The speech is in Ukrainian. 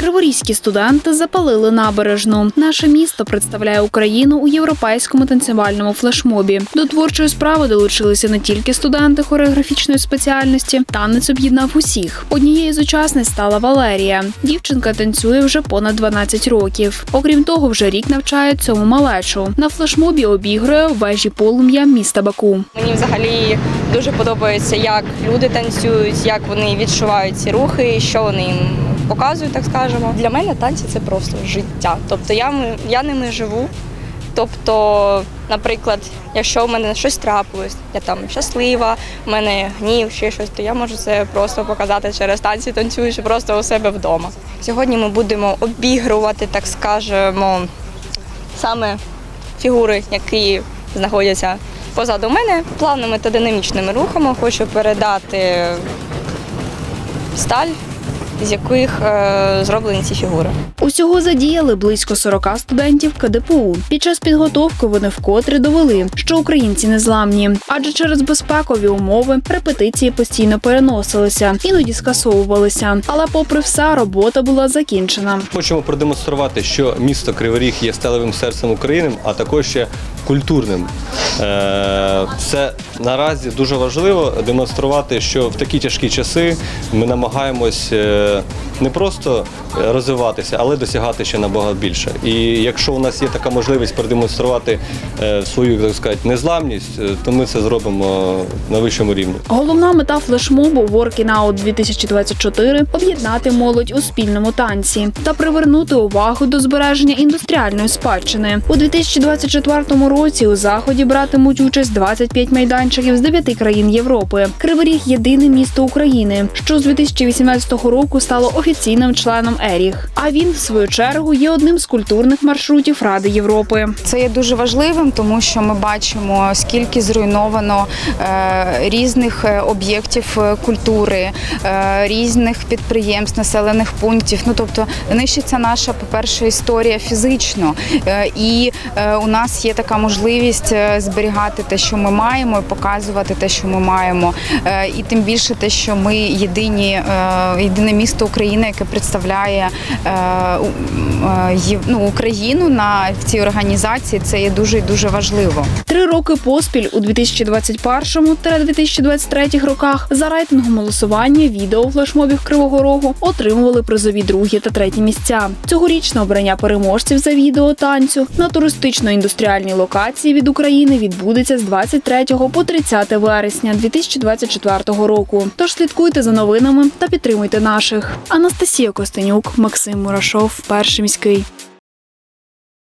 Криворізькі студенти запалили набережну. Наше місто представляє Україну у європейському танцювальному флешмобі. До творчої справи долучилися не тільки студенти хореографічної спеціальності. Танець об'єднав усіх. Однією з учасниць стала Валерія. Дівчинка танцює вже понад 12 років. Окрім того, вже рік навчає цьому малечу. На флешмобі обігрує вежі полум'я міста Баку. Мені взагалі дуже подобається, як люди танцюють, як вони відчувають ці рухи, що вони їм показують, так скажемо. Для мене танці це просто життя. Тобто я, я ними живу. Тобто, наприклад, якщо в мене щось трапилось, я там щаслива, в мене гнів, ще щось, то я можу це просто показати через танці, танцюючи просто у себе вдома. Сьогодні ми будемо обігрувати, так скажемо, саме фігури, які знаходяться позаду мене. Плавними та динамічними рухами хочу передати сталь, з яких е, зроблені ці фігури. Усього задіяли близько 40 студентів КДПУ. Під час підготовки вони вкотре довели, що українці незламні, адже через безпекові умови репетиції постійно переносилися, іноді скасовувалися. Але, попри все, робота була закінчена. Хочемо продемонструвати, що місто Кривий Ріг є сталевим серцем України, а також ще культурним. Е, Це наразі дуже важливо демонструвати, що в такі тяжкі часи ми намагаємось е, не просто розвиватися, але досягати ще набагато більше. І якщо у нас є така можливість продемонструвати е, свою так сказати, незламність, е, то ми це зробимо на вищому рівні. Головна мета флешмобу Working Out 2024 – об'єднати молодь у спільному танці та привернути увагу до збереження індустріальної спадщини. У 2024 році у заході братимуть участь 25 майданчиків з 9 країн Європи. Кривий Ріг – єдине місто України, що з 2018 року стало офіційним членом ЕРІГ. А він, в свою чергу, є одним з культурних маршрутів Ради Європи. Це є дуже важливим, тому що ми бачимо, скільки зруйновано е, різних е, об'єктів е, культури, різних підприємств, населених пунктів. Ну тобто нищиться наша, по-перше, історія фізично. І у нас є така можливість зберігати те, що ми маємо, і показувати те, що ми маємо. Е, і тим більше те, що ми єдині, е, єдине місто України, яке представляє е, ну, Україну на в цій організації. Це є дуже дуже важливо. Три роки поспіль у 2021-2023 роках за рейтингом голосування відео флешмобів Кривого Рогу отримували призові другі та треті місця. Цьогорічне обрання переможців за відео танцю на туристично-індустріальній локації від України відбудеться з 23 по 30 вересня 2024 року. Тож слідкуйте за новинами та підтримуйте наших. Анастасія Костенюк, Максим Мурашов, перший міський.